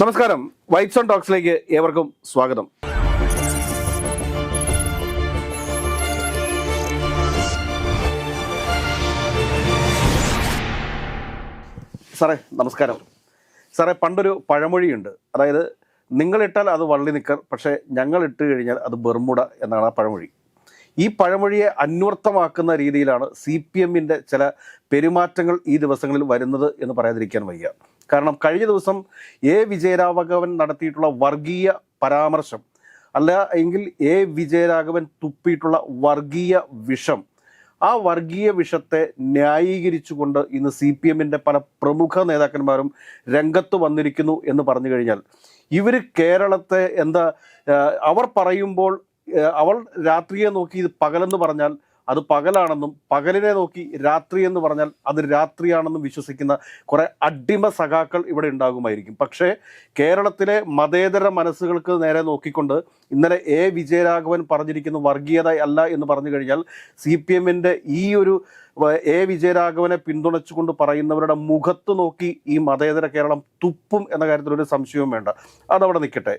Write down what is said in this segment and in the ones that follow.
നമസ്കാരം. Whites on ടോക്സിലേക്ക് ഏവർക്കും സ്വാഗതം. സാറേ നമസ്കാരം. സാറേ പണ്ടൊരു പഴമൊഴിയുണ്ട്. അതായത് നിങ്ങളിട്ടാൽ അത് വള്ളി നിക്കർ പക്ഷേ ഞങ്ങൾ ഇട്ട് കഴിഞ്ഞാൽ അത് ബെർമുട എന്നാണ് ആ പഴമൊഴി. ഈ പഴമൊഴിയെ അന്വർത്ഥമാക്കുന്ന രീതിയിലാണ് സി പി എമ്മിന്റെ ചില പെരുമാറ്റങ്ങൾ ഈ ദിവസങ്ങളിൽ വരുന്നത് എന്ന് പറയാതിരിക്കാൻ വയ്യ. കാരണം കഴിഞ്ഞ ദിവസം എ വിജയരാഘവൻ നടത്തിയിട്ടുള്ള വർഗീയ പരാമർശം അല്ല എങ്കിൽ എ വിജയരാഘവൻ തുപ്പിയിട്ടുള്ള വർഗീയ വിഷം ആ വർഗീയ വിഷത്തെ ന്യായീകരിച്ചുകൊണ്ട് ഇന്ന് സി പി എമ്മിന്റെ പല പ്രമുഖ നേതാക്കന്മാരും രംഗത്ത് വന്നിരിക്കുന്നു എന്ന് പറഞ്ഞു കഴിഞ്ഞാൽ ഇവർ കേരളത്തെ എന്താ അവർ പറയുമ്പോൾ അവൾ രാത്രിയെ നോക്കി ഇത് പകലെന്ന് പറഞ്ഞാൽ അത് പകലാണെന്നും പകലിനെ നോക്കി രാത്രി എന്ന് പറഞ്ഞാൽ അത് രാത്രിയാണെന്നും വിശ്വസിക്കുന്ന കുറെ അടിമ സഖാക്കൾ ഇവിടെ ഉണ്ടാകുമായിരിക്കും. പക്ഷേ കേരളത്തിലെ മതേതര മനസ്സുകൾക്ക് നേരെ നോക്കിക്കൊണ്ട് ഇന്നലെ എ വിജയരാഘവൻ പറഞ്ഞിരിക്കുന്ന വർഗീയത അല്ല എന്ന് പറഞ്ഞു കഴിഞ്ഞാൽ സി പി എമ്മിന്റെ ഈ ഒരു എ വിജയരാഘവനെ പിന്തുണച്ചുകൊണ്ട് പറയുന്നവരുടെ മുഖത്ത് നോക്കി ഈ മതേതര കേരളം തുപ്പും എന്ന കാര്യത്തിൽ ഒരു സംശയവും വേണ്ട. അതവിടെ നിൽക്കട്ടെ.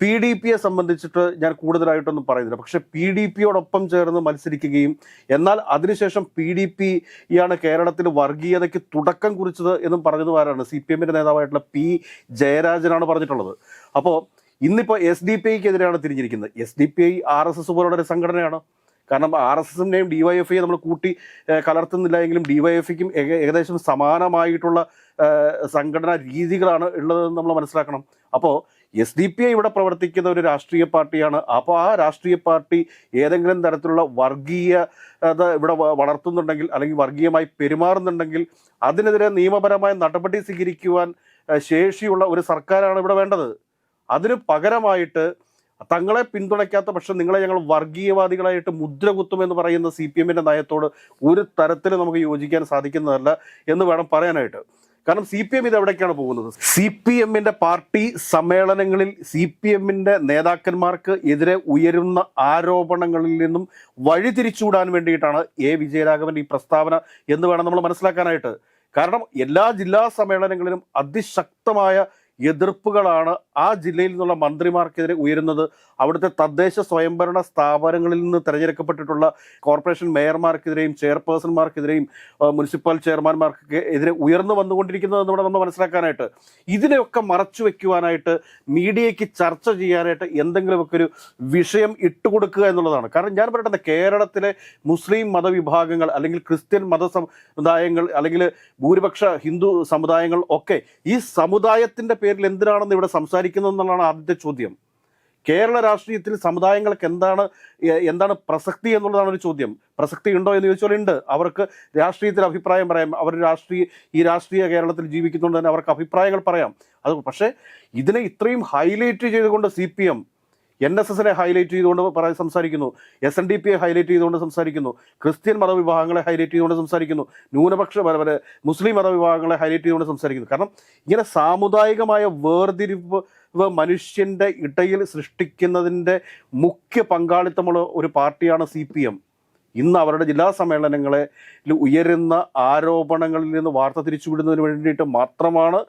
പി ഡി പിയെ സംബന്ധിച്ചിട്ട് ഞാൻ കൂടുതലായിട്ടൊന്നും പറയുന്നില്ല. പക്ഷേ പി ഡി പിയോടൊപ്പം ചേർന്ന് മത്സരിക്കുകയും എന്നാൽ അതിനുശേഷം പി ഡി പി യാണ് കേരളത്തിൽ വർഗീയതയ്ക്ക് തുടക്കം കുറിച്ചത് എന്നും പറഞ്ഞത് ആരാണ് സി പി എമ്മിന്റെ നേതാവായിട്ടുള്ള പി ജയരാജനാണ് പറഞ്ഞിട്ടുള്ളത്. അപ്പോൾ ഇന്നിപ്പോൾ എസ് ഡി പി ഐക്കെതിരെയാണ് തിരിഞ്ഞിരിക്കുന്നത്. S D P I R S S പോലുള്ള ഒരു സംഘടനയാണ്. കാരണം ആർ എസ് എസിന്റെയും ഡി വൈ എഫ് ഐ നമ്മൾ കൂട്ടി കലർത്തുന്നില്ല എങ്കിലും ഡി വൈ എഫ് ഐക്കും ഏകദേശം സമാനമായിട്ടുള്ള സംഘടനാ രീതികളാണ് ഉള്ളതെന്ന് നമ്മൾ മനസ്സിലാക്കണം. അപ്പോൾ എസ് ഡി പി ഐ ഇവിടെ പ്രവർത്തിക്കുന്ന ഒരു രാഷ്ട്രീയ പാർട്ടിയാണ്. അപ്പോൾ ആ രാഷ്ട്രീയ പാർട്ടി ഏതെങ്കിലും തരത്തിലുള്ള വർഗീയ അത് ഇവിടെ വളർത്തുന്നുണ്ടെങ്കിൽ അല്ലെങ്കിൽ വർഗീയമായി പെരുമാറുന്നുണ്ടെങ്കിൽ അതിനെതിരെ നിയമപരമായ നടപടി സ്വീകരിക്കുവാൻ ശേഷിയുള്ള ഒരു സർക്കാരാണ് ഇവിടെ വേണ്ടത്. അതിന് പകരമായിട്ട് തങ്ങളെ പിന്തുണയ്ക്കാത്ത പക്ഷെ നിങ്ങളെ ഞങ്ങൾ വർഗീയവാദികളായിട്ട് മുദ്ര കുത്തുമെന്ന് പറയുന്ന സി പി എമ്മിന്റെ നയത്തോട് ഒരു തരത്തിൽ നമുക്ക് യോജിക്കാൻ സാധിക്കുന്നതല്ല എന്ന് വേണം പറയാനായിട്ട്. കാരണം സി പി എം ഇത് എവിടേക്കാണ് പോകുന്നത്? സി പി എമ്മിന്റെ പാർട്ടി സമ്മേളനങ്ങളിൽ സി പി എമ്മിന്റെ നേതാക്കന്മാർക്ക് എതിരെ ഉയരുന്ന ആരോപണങ്ങളിൽ നിന്നും വഴിതിരിച്ചുവിടാൻ വേണ്ടിയിട്ടാണ് എ വിജയരാഘവൻ ഈ പ്രസ്താവന എന്ന് വേണം നമ്മൾ മനസ്സിലാക്കാനായിട്ട്. കാരണം എല്ലാ ജില്ലാ സമ്മേളനങ്ങളിലും അതിശക്തമായ എതിർപ്പുകളാണ് ആ ജില്ലയിൽ നിന്നുള്ള മന്ത്രിമാർക്കെതിരെ ഉയരുന്നത്. അവിടുത്തെ തദ്ദേശ സ്വയംഭരണ സ്ഥാപനങ്ങളിൽ നിന്ന് തിരഞ്ഞെടുക്കപ്പെട്ടിട്ടുള്ള കോർപ്പറേഷൻ മേയർമാർക്കെതിരെയും ചെയർപേഴ്സൺമാർക്കെതിരെയും മുനിസിപ്പൽ ചെയർമാൻമാർക്കൊക്കെ എതിരെ ഉയർന്നു വന്നുകൊണ്ടിരിക്കുന്നത് എന്നിവിടെ നമ്മൾ മനസ്സിലാക്കാനായിട്ട് ഇതിനെയൊക്കെ മറച്ചു വെക്കുവാനായിട്ട് മീഡിയയ്ക്ക് ചർച്ച ചെയ്യാനായിട്ട് എന്തെങ്കിലുമൊക്കെ ഒരു വിഷയം ഇട്ടുകൊടുക്കുക എന്നുള്ളതാണ്. കാരണം ഞാൻ പറയട്ടെ കേരളത്തിലെ മുസ്ലിം മതവിഭാഗങ്ങൾ അല്ലെങ്കിൽ ക്രിസ്ത്യൻ മത സമുദായങ്ങൾ അല്ലെങ്കിൽ ഭൂരിപക്ഷ ഹിന്ദു സമുദായങ്ങൾ ഒക്കെ ഈ സമുദായത്തിന്റെ പേരിൽ എന്തിനാണെന്ന് ഇവിടെ സംസാരിക്കുന്നത് എന്നുള്ളതാണ് ആദ്യത്തെ ചോദ്യം. കേരള രാഷ്ട്രീയത്തിൽ സമുദായങ്ങൾക്ക് എന്താണ് എന്താണ് പ്രസക്തി എന്നുള്ളതാണ് ഒരു ചോദ്യം. പ്രസക്തി ഉണ്ടോ എന്ന് ചോദിച്ചാൽ ഉണ്ട്. അവർക്ക് രാഷ്ട്രീയത്തിൽ അഭിപ്രായം പറയാം. അവർ രാഷ്ട്രീയ ഈ രാഷ്ട്രീയ കേരളത്തിൽ ജീവിക്കുന്നുണ്ട് തന്നെ അവർക്ക് അഭിപ്രായങ്ങൾ പറയാം. അത് പക്ഷേ ഇതിനെ ഇത്രയും ഹൈലൈറ്റ് ചെയ്തുകൊണ്ട് C P M N S എസിനെ ഹൈലൈറ്റ് ചെയ്തുകൊണ്ട് പറയാൻ സംസാരിക്കുന്നു. എസ് എൻ ഡി പിയെ ഹൈലൈറ്റ് ചെയ്തുകൊണ്ട് സംസാരിക്കുന്നു. ക്രിസ്ത്യൻ മതവിഭാഗങ്ങളെ ഹൈലൈറ്റ് ചെയ്തുകൊണ്ട് സംസാരിക്കുന്നു. ന്യൂനപക്ഷ മുസ്ലിം മതവിഭാഗങ്ങളെ ഹൈലൈറ്റ് ചെയ്തുകൊണ്ട് സംസാരിക്കുന്നു. കാരണം ഇങ്ങനെ സാമുദായികമായ വേർതിരിവ് മനുഷ്യന്റെ ഇടയിൽ സൃഷ്ടിക്കുന്നതിന്റെ മുഖ്യ പങ്കാളിത്തമുള്ള ഒരു പാർട്ടിയാണ് സി പി എം. ഇന്ന് അവരുടെ ജില്ലാ സമ്മേളനങ്ങളിൽ ഉയരുന്ന ആരോപണങ്ങളിൽ നിന്ന് വാർത്ത തിരിച്ചുവിടുന്നതിന് വേണ്ടിയിട്ട് മാത്രമാണ്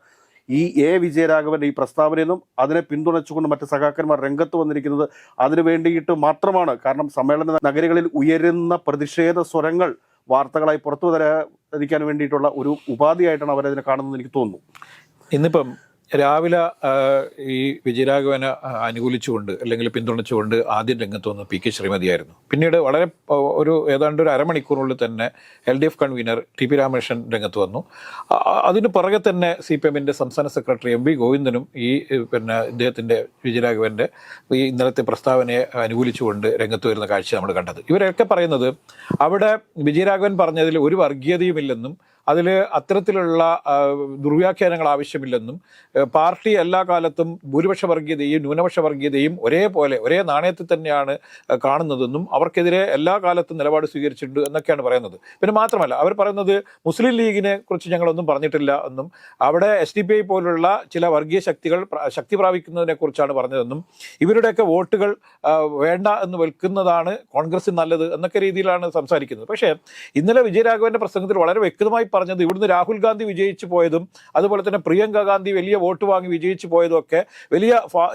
ഈ എ വിജയരാഘവന്റെ ഈ പ്രസ്താവനയെന്നും അതിനെ പിന്തുണച്ചുകൊണ്ട് മറ്റ് സഖാക്കന്മാർ രംഗത്ത് വന്നിരിക്കുന്നത് അതിനു വേണ്ടിയിട്ട് മാത്രമാണ്. കാരണം സമ്മേളന നഗരികളിൽ ഉയരുന്ന പ്രതിഷേധ സ്വരങ്ങൾ വാർത്തകളായി പുറത്തു വരാതിരിക്കാൻ വേണ്ടിയിട്ടുള്ള ഒരു ഉപാധിയായിട്ടാണ് അവരതിനെ കാണുന്നത് എനിക്ക് തോന്നുന്നു. ഇന്നിപ്പം രാവിലെ ഈ വിജയരാഘവനെ അനുകൂലിച്ചുകൊണ്ട് അല്ലെങ്കിൽ പിന്തുണച്ചുകൊണ്ട് ആദ്യം രംഗത്ത് വന്ന പി കെ ശ്രീമതിയായിരുന്നു. പിന്നീട് വളരെ ഒരു ഏതാണ്ട് ഒരു അരമണിക്കൂറിനുള്ളിൽ തന്നെ L D F convener T P Ramakrishnan രംഗത്ത് വന്നു. അതിന് പുറകെ തന്നെ സി പി എമ്മിന്റെ സംസ്ഥാന സെക്രട്ടറി എം വി ഗോവിന്ദനും ഈ പിന്നെ ഇദ്ദേഹത്തിന്റെ വിജയരാഘവന്റെ ഈ ഇന്നലത്തെ പ്രസ്താവനയെ അനുകൂലിച്ചുകൊണ്ട് രംഗത്ത് വരുന്ന കാഴ്ച നമ്മൾ കണ്ടത്. ഇവരൊക്കെ പറയുന്നത് അവിടെ വിജയരാഘവൻ പറഞ്ഞതിൽ ഒരു വർഗീയതയുമില്ലെന്നും അതിൽ അത്തരത്തിലുള്ള ദുർവ്യാഖ്യാനങ്ങൾ ആവശ്യമില്ലെന്നും പാർട്ടി എല്ലാ കാലത്തും ഭൂരിപക്ഷ വർഗീയതയും ന്യൂനപക്ഷ വർഗീയതയും ഒരേപോലെ ഒരേ നാണയത്തിൽ തന്നെയാണ് കാണുന്നതെന്നും അവർക്കെതിരെ എല്ലാ കാലത്തും നിലപാട് സ്വീകരിച്ചിട്ടുണ്ട് എന്നൊക്കെയാണ് പറയുന്നത്. പിന്നെ മാത്രമല്ല അവർ പറയുന്നത് മുസ്ലിം ലീഗിനെ കുറിച്ച് ഞങ്ങളൊന്നും പറഞ്ഞിട്ടില്ല എന്നും അവിടെ എസ് ഡി പി ഐ പോലുള്ള ചില വർഗീയ ശക്തികൾ ശക്തി പ്രാപിക്കുന്നതിനെ കുറിച്ചാണ് പറഞ്ഞതെന്നും ഇവരുടെയൊക്കെ വോട്ടുകൾ വേണ്ട എന്ന് വെൽക്കുന്നതാണ് കോൺഗ്രസിന് നല്ലത് എന്നൊക്കെ രീതിയിലാണ് സംസാരിക്കുന്നത്. പക്ഷേ ഇന്നലെ വിജയരാഘവന്റെ പ്രസംഗത്തിൽ വളരെ വ്യക്തമായി പറഞ്ഞത് ഇവിടുന്ന് രാഹുൽ ഗാന്ധി വിജയിച്ചു പോയതും അതുപോലെ തന്നെ പ്രിയങ്ക ഗാന്ധി വലിയ വോട്ട് വാങ്ങി വിജയിച്ചു പോയതും ഒക്കെ വലിയ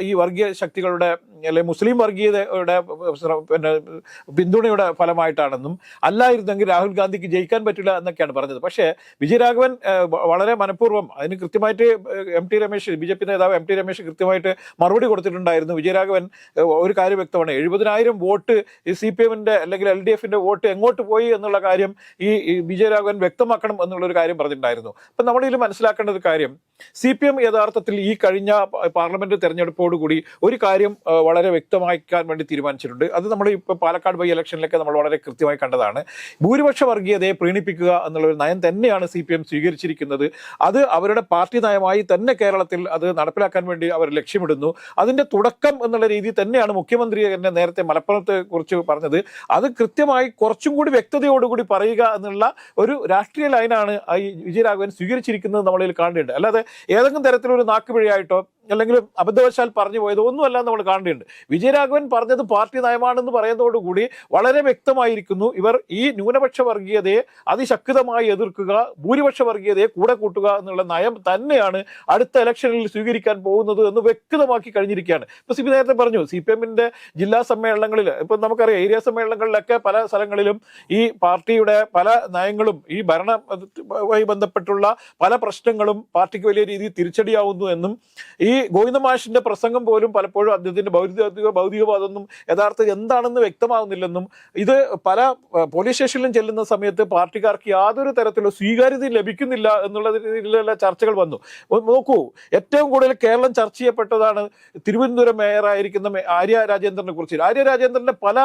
ഈ വർഗീയ ശക്തികളുടെ അല്ലെ മുസ്ലിം വർഗീയതയുടെ പിന്നെ പിന്തുണയുടെ ഫലമായിട്ടാണെന്നും അല്ലായിരുന്നെങ്കിൽ രാഹുൽ ഗാന്ധിക്ക് ജയിക്കാൻ പറ്റില്ല എന്നൊക്കെയാണ് പറഞ്ഞത്. പക്ഷേ വിജയരാഘവൻ വളരെ മനഃപൂർവം അതിന് കൃത്യമായിട്ട് M T Ramesh B J P നേതാവ് എം ടി രമേശ് കൃത്യമായിട്ട് മറുപടി കൊടുത്തിട്ടുണ്ടായിരുന്നു. വിജയരാഘവൻ ഒരു കാര്യം വ്യക്തമാണ്. എഴുപതിനായിരം വോട്ട് സി പി എമ്മിന്റെ അല്ലെങ്കിൽ എൽ ഡി എഫിന്റെ വോട്ട് എങ്ങോട്ട് പോയി എന്നുള്ള കാര്യം ഈ വിജയരാഘവൻ വ്യക്തമാക്കണം എന്നുള്ള ഒരു കാര്യം പറഞ്ഞിട്ടുണ്ടായിരുന്നു. അപ്പൊ നമ്മളിതിൽ മനസ്സിലാക്കേണ്ട ഒരു കാര്യം സി പി എം യഥാർത്ഥത്തിൽ ഈ കഴിഞ്ഞ പാർലമെന്റ് തെരഞ്ഞെടുപ്പോടുകൂടി ഒരു കാര്യം വളരെ വ്യക്തമാക്കാൻ വേണ്ടി തീരുമാനിച്ചിട്ടുണ്ട്. അത് നമ്മൾ ഇപ്പോൾ പാലക്കാട് ബൈ ഇലക്ഷനിലൊക്കെ നമ്മൾ വളരെ കൃത്യമായി കണ്ടതാണ്. ഭൂരിപക്ഷ വർഗീയതയെ പ്രീണിപ്പിക്കുക എന്നുള്ള ഒരു നയം തന്നെയാണ് സി പി എം സ്വീകരിച്ചിരിക്കുന്നത്. അത് അവരുടെ പാർട്ടി നയമായി തന്നെ കേരളത്തിൽ അത് നടപ്പിലാക്കാൻ വേണ്ടി അവർ ലക്ഷ്യമിടുന്നു. അതിന്റെ തുടക്കം എന്നുള്ള രീതി തന്നെയാണ് മുഖ്യമന്ത്രി തന്നെ നേരത്തെ മലപ്പുറത്തെ കുറിച്ച് പറഞ്ഞത്. അത് കൃത്യമായി കുറച്ചും കൂടി വ്യക്തതയോടുകൂടി പറയുക എന്നുള്ള ഒരു രാഷ്ട്രീയ ലൈനാണ് ഈ വിജയരാഘവൻ സ്വീകരിച്ചിരിക്കുന്നത് നമ്മളിൽ കാണേണ്ടത് അല്ലാതെ ഏതെങ്കിലും തരത്തിലൊരു നാക്കുപിഴയായിട്ടോ അല്ലെങ്കിൽ അബദ്ധവശാൽ പറഞ്ഞു പോയത് ഒന്നുമല്ല നമ്മൾ കാണേണ്ടതുണ്ട്. വിജയരാഘവൻ പറഞ്ഞത് പാർട്ടി നയമാണെന്ന് പറയുന്നതോടുകൂടി വളരെ വ്യക്തമായിരിക്കുന്നു. ഇവർ ഈ ന്യൂനപക്ഷ വർഗീയതയെ അതിശക്തമായി എതിർക്കുക ഭൂരിപക്ഷ വർഗീയതയെ കൂടെ കൂട്ടുക എന്നുള്ള നയം തന്നെയാണ് അടുത്ത ഇലക്ഷനിൽ സ്വീകരിക്കാൻ പോകുന്നത് എന്ന് വ്യക്തമാക്കി കഴിഞ്ഞിരിക്കുകയാണ്. ഇപ്പൊ സി പി നേരത്തെ പറഞ്ഞു സി പി എമ്മിന്റെ ജില്ലാ സമ്മേളനങ്ങളിൽ ഇപ്പൊ നമുക്കറിയാം ഏരിയ സമ്മേളനങ്ങളിലൊക്കെ പല സ്ഥലങ്ങളിലും ഈ പാർട്ടിയുടെ പല നയങ്ങളും ഈ ഭരണവുമായി ബന്ധപ്പെട്ടുള്ള പല പ്രശ്നങ്ങളും പാർട്ടിക്ക് വലിയ രീതിയിൽ തിരിച്ചടിയാവുന്നു എന്നും ഈ ഗോവിന്ദ മാഷിന്റെ പ്രസംഗം പോലും പലപ്പോഴും അദ്ദേഹത്തിന്റെ ഭൗതിക ഭൗതികവാദമൊന്നും യഥാർത്ഥം എന്താണെന്ന് വ്യക്തമാകുന്നില്ലെന്നും ഇത് പല പോലീസ് സ്റ്റേഷനിലും ചെല്ലുന്ന സമയത്ത് പാർട്ടിക്കാർക്ക് യാതൊരു തരത്തിലുള്ള സ്വീകാര്യത ലഭിക്കുന്നില്ല എന്നുള്ള രീതിയിലുള്ള ചർച്ചകൾ വന്നു. നോക്കൂ ഏറ്റവും കൂടുതൽ കേരളം ചർച്ച ചെയ്യപ്പെട്ടതാണ് തിരുവനന്തപുരം മേയറായിരിക്കുന്ന ആര്യ രാജേന്ദ്രനെ കുറിച്ച്. ആര്യ രാജേന്ദ്രന്റെ പല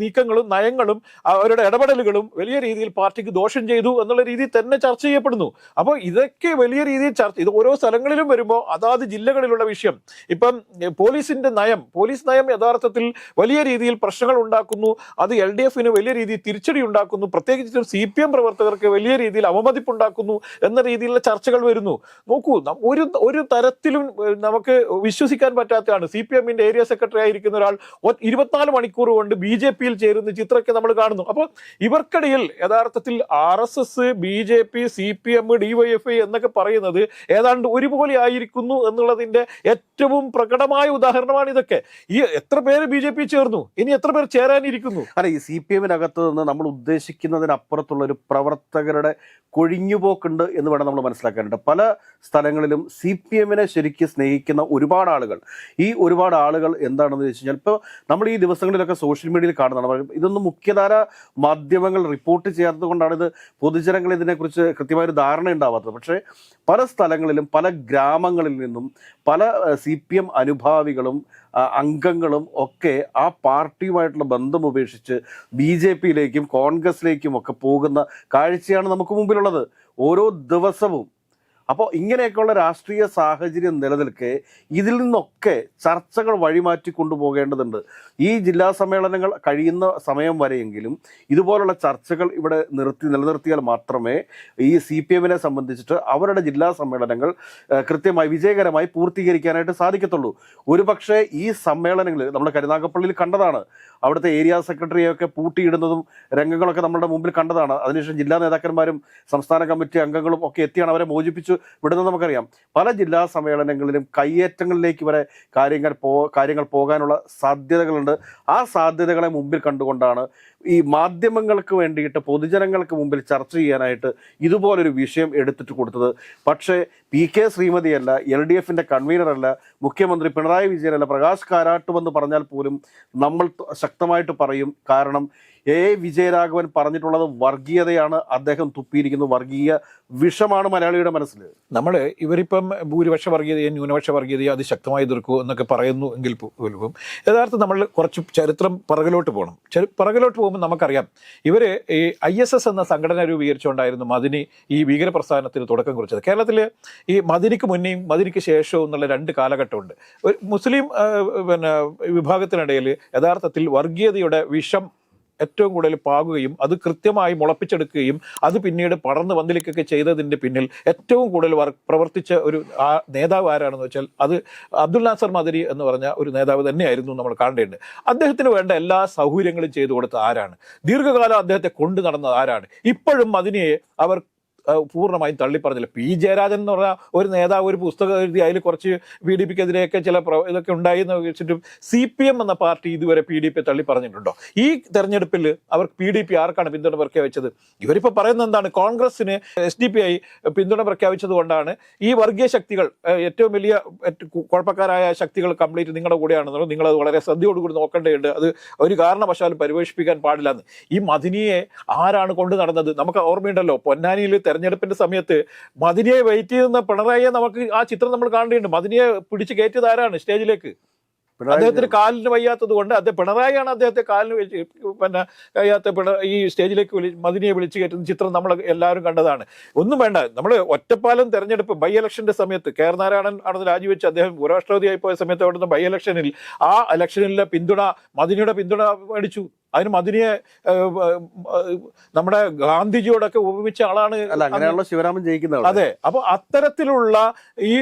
നീക്കങ്ങളും നയങ്ങളും അവരുടെ ഇടപെടലുകളും വലിയ രീതിയിൽ പാർട്ടിക്ക് ദോഷം ചെയ്തു എന്നുള്ള രീതിയിൽ തന്നെ ചർച്ച ചെയ്യപ്പെടുന്നു. അപ്പോൾ ഇതൊക്കെ വലിയ രീതിയിൽ ചർച്ച ഇത് ഓരോ സ്ഥലങ്ങളിലും വരുമ്പോൾ അതാത് ജില്ലകളിലുള്ള വിഷയം. ഇപ്പം പോലീസിന്റെ നയം പോലീസ് നയം യഥാർത്ഥത്തിൽ വലിയ രീതിയിൽ പ്രശ്നങ്ങൾ ഉണ്ടാക്കുന്നു. അത് എൽ ഡി എഫിന് വലിയ രീതിയിൽ തിരിച്ചടി ഉണ്ടാക്കുന്നു. പ്രത്യേകിച്ചും സി പി എം പ്രവർത്തകർക്ക് വലിയ രീതിയിൽ അവമതിപ്പുണ്ടാക്കുന്നു എന്ന രീതിയിലുള്ള ചർച്ചകൾ വരുന്നു. നോക്കൂ ഒരു ഒരു തരത്തിലും നമുക്ക് വിശ്വസിക്കാൻ പറ്റാത്തതാണ്. സി പി എമ്മിന്റെ ഏരിയ സെക്രട്ടറി ആയിരിക്കുന്ന ഒരാൾ ഇരുപത്തിനാല് മണിക്കൂർ കൊണ്ട് ബി ജെ പിയിൽ ചേരുന്ന ചിത്രമൊക്കെ നമ്മൾ കാണുന്നു. അപ്പോൾ ഇവർക്കിടയിൽ യഥാർത്ഥത്തിൽ R S S B J P C P M D Y F I എന്നൊക്കെ പറയുന്നത് ഏതാണ്ട് ഒരുപോലെ ആയിരിക്കുന്നു എന്നുള്ളതിന്റെ ഏറ്റവും പ്രകടമായ ഉദാഹരണമാണ് ഇതൊക്കെ. ഈ എത്ര പേര് ബി ജെ പി ചേർന്നു? ഇനി എത്ര പേർ ചേരാനിരിക്കുന്നു? അല്ല ഈ സി പി എമ്മിനകത്ത് നിന്ന് നമ്മൾ ഉദ്ദേശിക്കുന്നതിനപ്പുറത്തുള്ള ഒരു പ്രവർത്തകരുടെ കൊഴിഞ്ഞുപോക്കുണ്ട് എന്ന് വേണം നമ്മൾ മനസ്സിലാക്കാനുണ്ട് പല സ്ഥലങ്ങളിലും സി പി എമ്മിനെ ശരിക്കും സ്നേഹിക്കുന്ന ഒരുപാട് ആളുകൾ. ഈ ഒരുപാട് ആളുകൾ എന്താണെന്ന് വെച്ച് കഴിഞ്ഞാൽ ഇപ്പോൾ നമ്മൾ ഈ ദിവസങ്ങളിലൊക്കെ സോഷ്യൽ മീഡിയയിൽ കാണുന്നതാണ്. ഇതൊന്നും മുഖ്യധാര മാധ്യമങ്ങൾ റിപ്പോർട്ട് ചെയ്യാത്തത് കൊണ്ടാണ് ഇത് പൊതുജനങ്ങൾ ഇതിനെക്കുറിച്ച് കൃത്യമായൊരു ധാരണ ഉണ്ടാവാത്തത് പക്ഷേ പല സ്ഥലങ്ങളിലും പല ഗ്രാമങ്ങളിൽ നിന്നും പല സി പി എം അനുഭാവികളും അംഗങ്ങളും ഒക്കെ ആ പാർട്ടിയുമായിട്ടുള്ള ബന്ധം ഉപേക്ഷിച്ച് ബി ജെ പിയിലേക്കും കോൺഗ്രസിലേക്കും ഒക്കെ പോകുന്ന കാഴ്ചയാണ് നമുക്ക് മുമ്പിലുള്ളത്. ഓരോ ദിവസവും അപ്പോൾ ഇങ്ങനെയൊക്കെയുള്ള രാഷ്ട്രീയ സാഹചര്യം നിലനിൽക്കെ ഇതിൽ നിന്നൊക്കെ ചർച്ചകൾ വഴിമാറ്റി കൊണ്ടുപോകേണ്ടതുണ്ട്. ഈ ജില്ലാ സമ്മേളനങ്ങൾ കഴിയുന്ന സമയം വരെയെങ്കിലും ഇതുപോലുള്ള ചർച്ചകൾ ഇവിടെ നിർത്തി നിലനിർത്തിയാൽ മാത്രമേ ഈ സി പി എമ്മിനെ സംബന്ധിച്ചിട്ട് അവരുടെ ജില്ലാ സമ്മേളനങ്ങൾ കൃത്യമായി വിജയകരമായി പൂർത്തീകരിക്കാനായിട്ട് സാധിക്കത്തുള്ളൂ. ഒരുപക്ഷേ ഈ സമ്മേളനങ്ങളിൽ നമ്മുടെ കരുനാഗപ്പള്ളിയിൽ കണ്ടതാണ്. അവിടുത്തെ ഏരിയ സെക്രട്ടറിയൊക്കെ പൂട്ടിയിടുന്നതും രംഗങ്ങളൊക്കെ നമ്മുടെ മുമ്പിൽ കണ്ടതാണ്. അതിനുശേഷം ജില്ലാ നേതാക്കന്മാരും സംസ്ഥാന കമ്മിറ്റി അംഗങ്ങളും ഒക്കെ എത്തിയാണ് അവരെ മോചിപ്പിച്ചു വിടുന്നത് നമുക്കറിയാം. പല ജില്ലാ സമ്മേളനങ്ങളിലും കയ്യേറ്റങ്ങളിലേക്ക് വരെ കാര്യങ്ങൾ പോ കാര്യങ്ങൾ പോകാനുള്ള സാധ്യതകളുണ്ട്. ആ സാധ്യതകളെ മുമ്പിൽ കണ്ടുകൊണ്ടാണ് ഈ മാധ്യമങ്ങൾക്ക് വേണ്ടിയിട്ട് പൊതുജനങ്ങൾക്ക് മുമ്പിൽ ചർച്ച ചെയ്യാനായിട്ട് ഇതുപോലൊരു വിഷയം എടുത്തിട്ട് കൊടുത്തത്. പക്ഷേ പി കെ ശ്രീമതിയല്ല എൽ ഡി എഫിന്റെ കൺവീനറല്ല മുഖ്യമന്ത്രി പിണറായി വിജയനല്ല. പ്രകാശ് കാരാട്ടുമെന്ന് പറഞ്ഞാൽ പോലും നമ്മൾ ശക്തമായിട്ട് പറയും. കാരണം എ. വിജയരാഘവൻ പറഞ്ഞിട്ടുള്ളത് വർഗീയതയാണ്. അദ്ദേഹം തുപ്പിയിരിക്കുന്നത് വർഗീയ വിഷമാണ് മലയാളിയുടെ മനസ്സിൽ. നമ്മൾ ഇവരിപ്പം ഭൂരിപക്ഷ വർഗീയതയെ ന്യൂനപക്ഷ വർഗീയതയെ അതിശക്തമായി എതിർക്കൂ എന്നൊക്കെ പറയുന്നു എങ്കിൽ പോലും. യഥാർത്ഥം നമ്മൾ കുറച്ച് ചരിത്രം പിറകിലോട്ട് പോകണം. ചരി പിറകിലോട്ട് പോകുമ്പോൾ നമുക്കറിയാം. ഇവർ ഈ ഐ എസ് എസ് എന്ന സംഘടന രൂപീകരിച്ചുകൊണ്ടായിരുന്നു മദിനി ഈ ഭീകര പ്രസ്ഥാനത്തിന് തുടക്കം കുറിച്ചത്. കേരളത്തിൽ ഈ മദിനിക്ക് മുന്നേയും മദിനിക്ക് ശേഷവും എന്നുള്ള രണ്ട് കാലഘട്ടമുണ്ട്. ഒരു മുസ്ലിം പിന്നെ വിഭാഗത്തിനിടയിൽ യഥാർത്ഥത്തിൽ വർഗീയതയുടെ വിഷം ഏറ്റവും കൂടുതൽ പാകുകയും അത് കൃത്യമായി മുളപ്പിച്ചെടുക്കുകയും അത് പിന്നീട് പടർന്ന് പന്തലിക്കൊക്കെ ചെയ്തതിന്റെ പിന്നിൽ ഏറ്റവും കൂടുതൽ വർ പ്രവർത്തിച്ച ഒരു ആ നേതാവ് ആരാണെന്ന് വെച്ചാൽ അത് അബ്ദുൽ നാസർ മദരി എന്ന് പറഞ്ഞ ഒരു നേതാവ് തന്നെയായിരുന്നു നമ്മൾ കാണേണ്ടത് അദ്ദേഹത്തിന് വേണ്ട എല്ലാ സൗകര്യങ്ങളും ചെയ്തു കൊടുത്ത ആരാണ്? ദീർഘകാലം അദ്ദേഹത്തെ കൊണ്ടു നടന്നത് ആരാണ്? ഇപ്പോഴും അതിനെ അവർ പൂർണമായും തള്ളിപ്പറഞ്ഞില്ല. പി. ജയരാജൻ എന്ന് പറഞ്ഞ ഒരു നേതാവ് ഒരു പുസ്തകം എഴുതി അതിൽ കുറച്ച് പി ഡി പിക്കെതിരെയൊക്കെ ചില ഇതൊക്കെ ഉണ്ടായി എന്ന് വെച്ചിട്ടും സി പി എം എന്ന പാർട്ടി ഇതുവരെ പി ഡി പി തള്ളി പറഞ്ഞിട്ടുണ്ടോ ഈ തെരഞ്ഞെടുപ്പിൽ അവർ പി ഡി പി ആർക്കാണ് പിന്തുണ പ്രഖ്യാപിച്ചത്? ഇവരിപ്പോൾ പറയുന്നത് എന്താണ്? കോൺഗ്രസിന് എസ് ഡി പി ഐ പിന്തുണ പ്രഖ്യാപിച്ചത് കൊണ്ടാണ് ഈ വർഗീയ ശക്തികൾ ഏറ്റവും വലിയ കുഴപ്പക്കാരായ ശക്തികൾ കംപ്ലീറ്റ് നിങ്ങളുടെ കൂടെയാണെന്നുള്ളത് നിങ്ങളത് വളരെ ശ്രദ്ധയോടുകൂടി നോക്കേണ്ടതുണ്ട്. അത് ഒരു കാരണവശാലും പരിവേഷിപ്പിക്കാൻ പാടില്ലെന്ന്. ഈ മദിനിയെ ആരാണ് കൊണ്ടു നടന്നത്? നമുക്ക് ഓർമ്മയുണ്ടല്ലോ പൊന്നാനിയിൽ തെരഞ്ഞെടുപ്പിന്റെ സമയത്ത് മദിനിയെ വെയിറ്റ് ചെയ്യുന്ന പിണറായിയെ നമുക്ക് ആ ചിത്രം നമ്മൾ കാണേണ്ടിയുണ്ട്. മദിനിയെ പിടിച്ച് കയറ്റിയത് ആരാണ് സ്റ്റേജിലേക്ക്? അദ്ദേഹത്തിന് കാലിന് വയ്യാത്തത് കൊണ്ട് അദ്ദേഹം പിണറായിയാണ് അദ്ദേഹത്തെ കാലിന് പിന്നെ കഴിയാത്ത പിണ ഈ സ്റ്റേജിലേക്ക് വിളി മദിനിയെ വിളിച്ചു കയറ്റുന്ന ചിത്രം നമ്മൾ എല്ലാവരും കണ്ടതാണ്. ഒന്നും വേണ്ട. നമ്മൾ ഒറ്റപ്പാലം തെരഞ്ഞെടുപ്പ് ബൈ ഇലക്ഷന്റെ സമയത്ത് കെ ആർ നാരായണൻ അവിടെ രാജിവെച്ച് അദ്ദേഹം ഉപരാഷ്ട്രപതിയായി പോയ സമയത്ത് അവിടുന്ന് ബൈ ഇലക്ഷനിൽ ആ ഇലക്ഷനിലെ പിന്തുണ മദിനിയുടെ പിന്തുണ മേടിച്ചു. അതിന് മതിനിയെ നമ്മുടെ ഗാന്ധിജിയോടൊക്കെ ഉപമിച്ച ആളാണ് അല്ല അങ്ങനെയുള്ള ശിവരാമൻ ജയിക്കുന്നത് അതെ അപ്പൊ അത്തരത്തിലുള്ള ഈ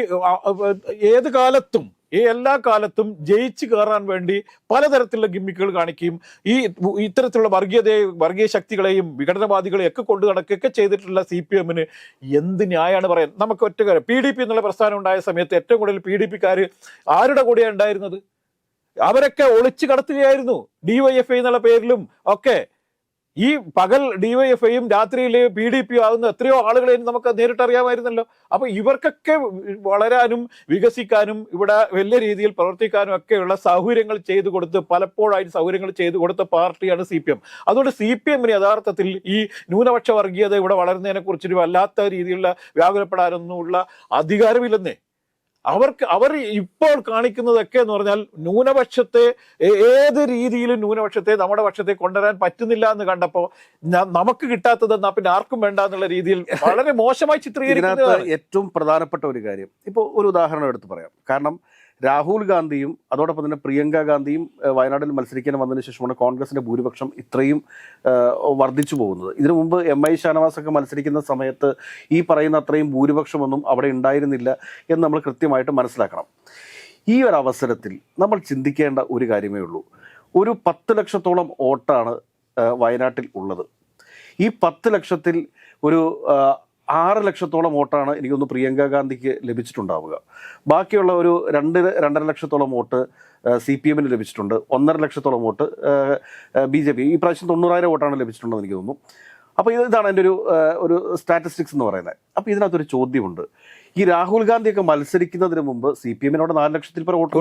ഏത് കാലത്തും ഈ എല്ലാ കാലത്തും ജയിച്ചു കയറാൻ വേണ്ടി പലതരത്തിലുള്ള ഗിമ്മിക്കുകൾ കാണിക്കുകയും ഈ ഇത്തരത്തിലുള്ള വർഗീയതയെ വർഗീയ ശക്തികളെയും വിഘടനവാദികളെയും ഒക്കെ കൊണ്ടു നടക്കുകയൊക്കെ ചെയ്തിട്ടുള്ള സി പി എമ്മിന് എന്ത് ന്യായമാണ് പറയാൻ? നമുക്ക് ഒറ്റ കാര്യം പി ഡി പി എന്നുള്ള പ്രസ്ഥാനം ഉണ്ടായ സമയത്ത് ഏറ്റവും കൂടുതൽ പി ഡി പിക്കാർ ആരുടെ കൂടെയാണ് ഉണ്ടായിരുന്നത്? അവരൊക്കെ ഒളിച്ചു കടത്തുകയായിരുന്നു ഡിവൈഎഫ്ഐ എന്നുള്ള പേരിലും ഒക്കെ. ഈ പകൽ ഡിവൈഎഫ്ഐയും രാത്രിയിൽ പി ഡി പി ആകുന്ന എത്രയോ ആളുകളെ നമുക്ക് നേരിട്ട് അറിയാമായിരുന്നല്ലോ അപ്പൊ ഇവർക്കൊക്കെ വളരാനും വികസിക്കാനും ഇവിടെ വലിയ രീതിയിൽ പ്രവർത്തിക്കാനും ഒക്കെയുള്ള സൗകര്യങ്ങൾ ചെയ്തു കൊടുത്ത് പലപ്പോഴായിട്ട് സൗകര്യങ്ങൾ ചെയ്തു കൊടുത്ത പാർട്ടിയാണ് സി പി എം അതുകൊണ്ട് സി പി എമ്മിന് യഥാർത്ഥത്തിൽ ഈ ന്യൂനപക്ഷ വർഗീയത ഇവിടെ വളരുന്നതിനെ കുറിച്ചൊരു വല്ലാത്ത രീതിയിലുള്ള വ്യാകുലപ്പെടാനൊന്നുമുള്ള അധികാരമില്ലെന്നേ. അവർക്ക് അവർ ഇപ്പോൾ കാണിക്കുന്നതൊക്കെ എന്ന് പറഞ്ഞാൽ ന്യൂനപക്ഷത്തെ ഏത് രീതിയിലും ന്യൂനപക്ഷത്തെ നമ്മുടെ പക്ഷത്തെ കൊണ്ടുവരാൻ പറ്റുന്നില്ല എന്ന് കണ്ടപ്പോൾ നമുക്ക് കിട്ടാത്തത് എന്നാ പിന്നെ ആർക്കും വേണ്ട എന്നുള്ള രീതിയിൽ വളരെ മോശമായി ചിത്രീകരിക്കുന്നത് ഏറ്റവും പ്രധാനപ്പെട്ട ഒരു കാര്യം. ഇപ്പോൾ ഒരു ഉദാഹരണം എടുത്ത് പറയാം. കാരണം രാഹുൽ ഗാന്ധിയും അതോടൊപ്പം തന്നെ പ്രിയങ്ക ഗാന്ധിയും വയനാട്ടിൽ മത്സരിക്കാൻ വന്നതിന് ശേഷമാണ് കോൺഗ്രസിന്റെ ഭൂരിപക്ഷം ഇത്രയും വർദ്ധിച്ചു പോകുന്നത്. ഇതിനു മുമ്പ് എം ഐ ഷാനവാസ് ഒക്കെ മത്സരിക്കുന്ന സമയത്ത് ഈ പറയുന്ന അത്രയും ഭൂരിപക്ഷമൊന്നും അവിടെ ഉണ്ടായിരുന്നില്ല എന്ന് നമ്മൾ കൃത്യമായിട്ട് മനസ്സിലാക്കണം. ഈ ഒരു അവസരത്തിൽ നമ്മൾ ചിന്തിക്കേണ്ട ഒരു കാര്യമേ ഉള്ളൂ. ഒരു പത്ത് ലക്ഷത്തോളം വോട്ടാണ് വയനാട്ടിൽ ഉള്ളത്. ഈ പത്ത് ലക്ഷത്തിൽ ഒരു ആറ് ലക്ഷത്തോളം വോട്ടാണ് എനിക്കൊന്ന് പ്രിയങ്ക ഗാന്ധിക്ക് ലഭിച്ചിട്ടുണ്ടാവുക. ബാക്കിയുള്ള ഒരു രണ്ട് രണ്ടര ലക്ഷത്തോളം വോട്ട് സി പി എമ്മിന് ലഭിച്ചിട്ടുണ്ട്. ഒന്നര ലക്ഷത്തോളം വോട്ട് ബി ജെ പി. ഈ പ്രാവശ്യം തൊണ്ണൂറായിരം വോട്ടാണ് ലഭിച്ചിട്ടുണ്ടെന്ന് എനിക്ക് തോന്നുന്നു. അപ്പോൾ ഇതാണ് എന്റെ ഒരു ഒരു സ്റ്റാറ്റിസ്റ്റിക്സ് എന്ന് പറയുന്നത്. അപ്പോൾ ഇതിനകത്തൊരു ചോദ്യമുണ്ട്. ഈ രാഹുൽ ഗാന്ധിയൊക്കെ മത്സരിക്കുന്നതിന് മുമ്പ് സി പി എമ്മിനോട് നാല് ലക്ഷത്തിൽ പേർ വോട്ട്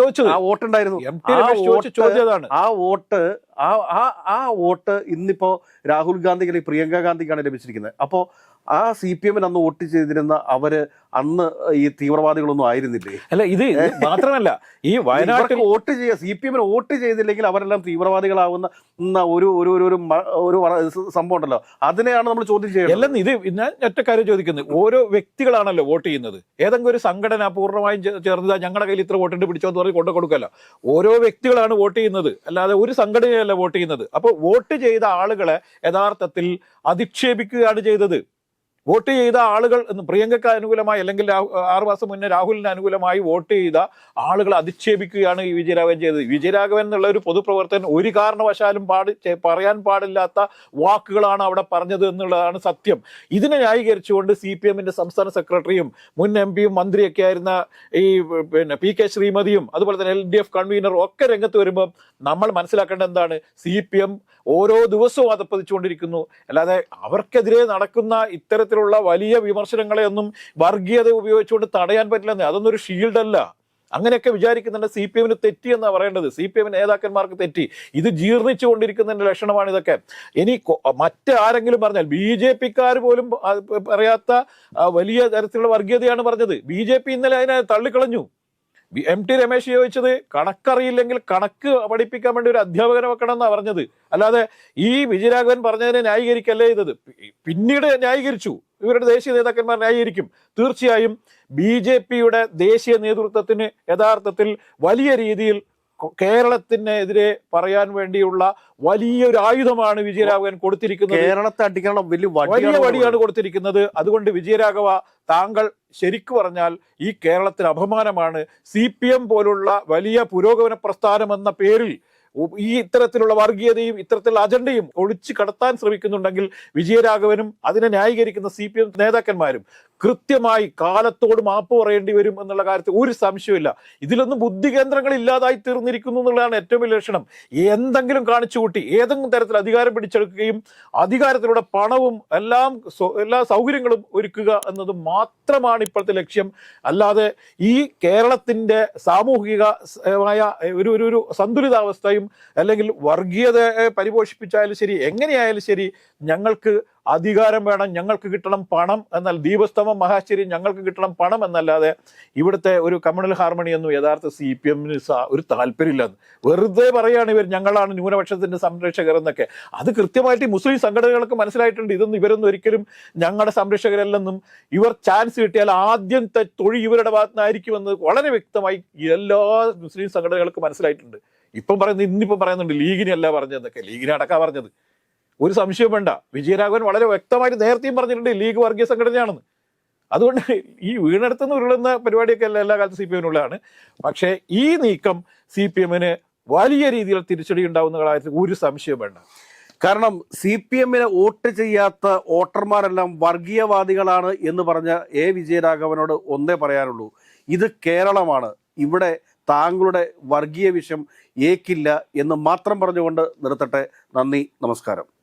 ചോദിച്ചത്. ആ വോട്ടുണ്ടായിരുന്നു. ആ ചോദിച്ച വോട്ട് ചോദ്യം ആ വോട്ട് ആ ആ ആ വോട്ട് ഇന്നിപ്പോ രാഹുൽ ഗാന്ധിക്ക് അല്ലെങ്കിൽ പ്രിയങ്ക ഗാന്ധിക്കാണ് ലഭിച്ചിരിക്കുന്നത്. അപ്പോ ആ സി പി എമ്മിന് അന്ന് വോട്ട് ചെയ്തിരുന്ന അവർ അന്ന് ഈ തീവ്രവാദികളൊന്നും ആയിരുന്നില്ലേ? അല്ല ഇത് മാത്രമല്ല ഈ വയനാട്ടിൽ വോട്ട് ചെയ്യുക സി പി എമ്മിന് വോട്ട് ചെയ്തില്ലെങ്കിൽ അവരെല്ലാം തീവ്രവാദികളാവുന്ന ഒരു ഒരു ഒരു ഒരു സംഭവം ഉണ്ടല്ലോ. അതിനെയാണ് നമ്മൾ ചോദ്യം ചെയ്യുന്നത് അല്ലെന്ന് ഇത് ഞാൻ ഒറ്റ കാര്യം ചോദിക്കുന്നത്. ഓരോ വ്യക്തികളാണല്ലോ വോട്ട് ചെയ്യുന്നത്. ഏതെങ്കിലും ഒരു സംഘടന പൂർണമായും ചേർന്നത് ഞങ്ങളുടെ കയ്യിൽ ഇത്ര വോട്ടുണ്ട് പിടിച്ചോ എന്ന് പറഞ്ഞ് കൊണ്ടു കൊടുക്കല്ലോ. ഓരോ വ്യക്തികളാണ് വോട്ട് ചെയ്യുന്നത്. അല്ലാതെ ഒരു സംഘടനയല്ല വോട്ട് ചെയ്യുന്നത്. അപ്പോൾ വോട്ട് ചെയ്ത ആളുകളെ യഥാർത്ഥത്തിൽ അധിക്ഷേപിക്കുകയാണ് ചെയ്തത്. വോട്ട് ചെയ്ത ആളുകൾ പ്രിയങ്കയ്ക്ക് അനുകൂലമായി അല്ലെങ്കിൽ ആറു മാസം മുന്നേ രാഹുലിന് അനുകൂലമായി വോട്ട് ചെയ്ത ആളുകൾ അധിക്ഷേപിക്കുകയാണ് ഈ വിജയരാഘവൻ ചെയ്തത്. വിജയരാഘവൻ എന്നുള്ള ഒരു പൊതുപ്രവർത്തകൻ ഒരു കാരണവശാലും പാടി പറയാൻ പാടില്ലാത്ത വാക്കുകളാണ് അവിടെ പറഞ്ഞത് എന്നുള്ളതാണ് സത്യം. ഇതിനെ ന്യായീകരിച്ചുകൊണ്ട് സി പി എമ്മിന്റെ സംസ്ഥാന സെക്രട്ടറിയും മുൻ എം പിയും മന്ത്രിയൊക്കെ ആയിരുന്ന ഈ പിന്നെ പി കെ ശ്രീമതിയും അതുപോലെ തന്നെ എൽ ഡി എഫ് കൺവീനറും ഒക്കെ രംഗത്ത് വരുമ്പോൾ നമ്മൾ മനസ്സിലാക്കേണ്ടത് എന്താണ്? സി പി എം ഓരോ ദിവസവും അതപ്പതിച്ചുകൊണ്ടിരിക്കുന്നു. അല്ലാതെ അവർക്കെതിരെ നടക്കുന്ന ഇത്തരത്തിലുള്ള വലിയ വിമർശനങ്ങളെ ഒന്നും വർഗീയത ഉപയോഗിച്ചുകൊണ്ട് തടയാൻ പറ്റില്ലെന്ന് അതൊന്നും ഒരു ഷീൽഡ് അല്ല. അങ്ങനെയൊക്കെ വിചാരിക്കുന്നുണ്ട് സി പി എമ്മിന് തെറ്റി എന്നാണ് പറയേണ്ടത്. സി പി എമ്മിന് നേതാക്കന്മാർക്ക് തെറ്റി. ഇത് ജീർണിച്ചു കൊണ്ടിരിക്കുന്നതിന്റെ ലക്ഷണമാണ് ഇതൊക്കെ. ഇനി മറ്റാരെങ്കിലും പറഞ്ഞാൽ ബി ജെ പിക്കാർ പോലും പറയാത്ത വലിയ തരത്തിലുള്ള വർഗീയതയാണ് പറഞ്ഞത്. ബി ജെ പി ഇന്നലെ അതിനെ തള്ളിക്കളഞ്ഞു. എം ടി രമേശ് ചോദിച്ചത് കണക്കറിയില്ലെങ്കിൽ കണക്ക് പഠിപ്പിക്കാൻ വേണ്ടി ഒരു അധ്യാപകനെ വെക്കണം എന്നാണ് പറഞ്ഞത്. അല്ലാതെ ഈ വിജയരാഘവൻ പറഞ്ഞതിനെ ന്യായീകരിക്കല്ലേ ചെയ്തത്? പിന്നീട് ന്യായീകരിച്ചു. ഇവരുടെ ദേശീയ നേതാക്കന്മാർ ന്യായീകരിക്കും. തീർച്ചയായും ബി ദേശീയ നേതൃത്വത്തിന് യഥാർത്ഥത്തിൽ വലിയ രീതിയിൽ കേരളത്തിനെതിരെ പറയാൻ വേണ്ടിയുള്ള വലിയൊരു ആയുധമാണ് വിജയരാഘവൻ കൊടുത്തിരിക്കുന്നത്. കേരളത്തെ അടിക്കാനുള്ള വലിയ വലിയ വടിയാണ് കൊടുത്തിരിക്കുന്നത്. അതുകൊണ്ട് വിജയരാഘവ താങ്കൾ ശരിക്കു പറഞ്ഞാൽ ഈ കേരളത്തിന് അപമാനമാണ്. സി പി എം പോലുള്ള വലിയ പുരോഗമന പ്രസ്ഥാനം എന്ന പേരിൽ ഈ ഇത്തരത്തിലുള്ള വർഗീയതയും ഇത്തരത്തിലുള്ള അജണ്ടയും ഒളിച്ചു കടത്താൻ ശ്രമിക്കുന്നുണ്ടെങ്കിൽ വിജയരാഘവനും അതിനെ ന്യായീകരിക്കുന്ന സി പി എം നേതാക്കന്മാരും കൃത്യമായി കാലത്തോട് മാപ്പ് പറയേണ്ടി വരും എന്നുള്ള കാര്യത്തിൽ ഒരു സംശയമില്ല ഇതിലൊന്നും ബുദ്ധി കേന്ദ്രങ്ങൾ ഇല്ലാതായി തീർന്നിരിക്കുന്നു എന്നുള്ളതാണ് ഏറ്റവും വലിയ ലക്ഷണം. എന്തെങ്കിലും കാണിച്ചു കൂട്ടി ഏതെങ്കിലും തരത്തിൽ അധികാരം പിടിച്ചെടുക്കുകയും അധികാരത്തിലൂടെ പണവും എല്ലാം എല്ലാ സൗകര്യങ്ങളും ഒരുക്കുക എന്നത് മാത്രമാണ് ഇപ്പോഴത്തെ ലക്ഷ്യം. അല്ലാതെ ഈ കേരളത്തിന്റെ സാമൂഹികമായ ഒരു ഒരു ഒരു സന്തുലിതാവസ്ഥയും അല്ലെങ്കിൽ വർഗീയതയെ പരിപോഷിപ്പിച്ചായാലും ശരി എങ്ങനെയായാലും ശരി ഞങ്ങൾക്ക് അധികാരം വേണം ഞങ്ങൾക്ക് കിട്ടണം പണം എന്നാൽ ദീപസ്തമം മഹാശ്ചര്യം ഞങ്ങൾക്ക് കിട്ടണം പണം എന്നല്ലാതെ ഇവിടുത്തെ ഒരു കമ്മ്യൂണൽ ഹാർമണി ഒന്നും യഥാർത്ഥ സി പി എമ്മിന് ഒരു താല്പര്യമില്ലെന്ന് വെറുതെ പറയുകയാണ് ഇവർ ഞങ്ങളാണ് ന്യൂനപക്ഷത്തിന്റെ സംരക്ഷകർ എന്നൊക്കെ. അത് കൃത്യമായിട്ട് മുസ്ലിം സംഘടനകൾക്ക് മനസ്സിലായിട്ടുണ്ട്. ഇതൊന്നും ഇവരൊന്നും ഒരിക്കലും ഞങ്ങളുടെ സംരക്ഷകരല്ലെന്നും ഇവർ ചാൻസ് കിട്ടിയാൽ ആദ്യത്തെ തൊഴിൽ ഇവരുടെ ഭാഗത്തുനിന്നായിരിക്കുമെന്ന് വളരെ വ്യക്തമായി എല്ലാ മുസ്ലിം സംഘടനകൾക്ക് മനസ്സിലായിട്ടുണ്ട്. ഇപ്പം പറയുന്നത് ഇന്നിപ്പം പറയുന്നുണ്ട് ലീഗിനല്ല പറഞ്ഞതെന്നൊക്കെ ലീഗിനെ അടക്കാ പറഞ്ഞത്. ഒരു സംശയം വേണ്ട. വിജയരാഘവൻ വളരെ വ്യക്തമായിട്ട് നേരത്തെയും പറഞ്ഞിട്ടുണ്ട് ലീഗ് വർഗീയ സംഘടനയാണെന്ന്. അതുകൊണ്ട് ഈ വീണെടുത്തുനിന്ന് ഉരുളുന്ന പരിപാടിയൊക്കെ അല്ല എല്ലാ കാലത്തും സി പി എമ്മിനുള്ളതാണ്. പക്ഷേ ഈ നീക്കം സി പി എമ്മിന് വലിയ രീതിയിൽ തിരിച്ചടി ഉണ്ടാവുന്ന കാര്യത്തിൽ ഒരു സംശയം വേണ്ട. കാരണം സി പി എമ്മിനെ വോട്ട് ചെയ്യാത്ത വോട്ടർമാരെല്ലാം വർഗീയവാദികളാണ് എന്ന് പറഞ്ഞ എ വിജയരാഘവനോട് ഒന്നേ പറയാനുള്ളൂ. ഇത് കേരളമാണ്. ഇവിടെ താങ്കളുടെ വർഗീയ വിഷം ഏക്കില്ല എന്ന് മാത്രം പറഞ്ഞുകൊണ്ട് നിർത്തട്ടെ. നന്ദി നമസ്കാരം.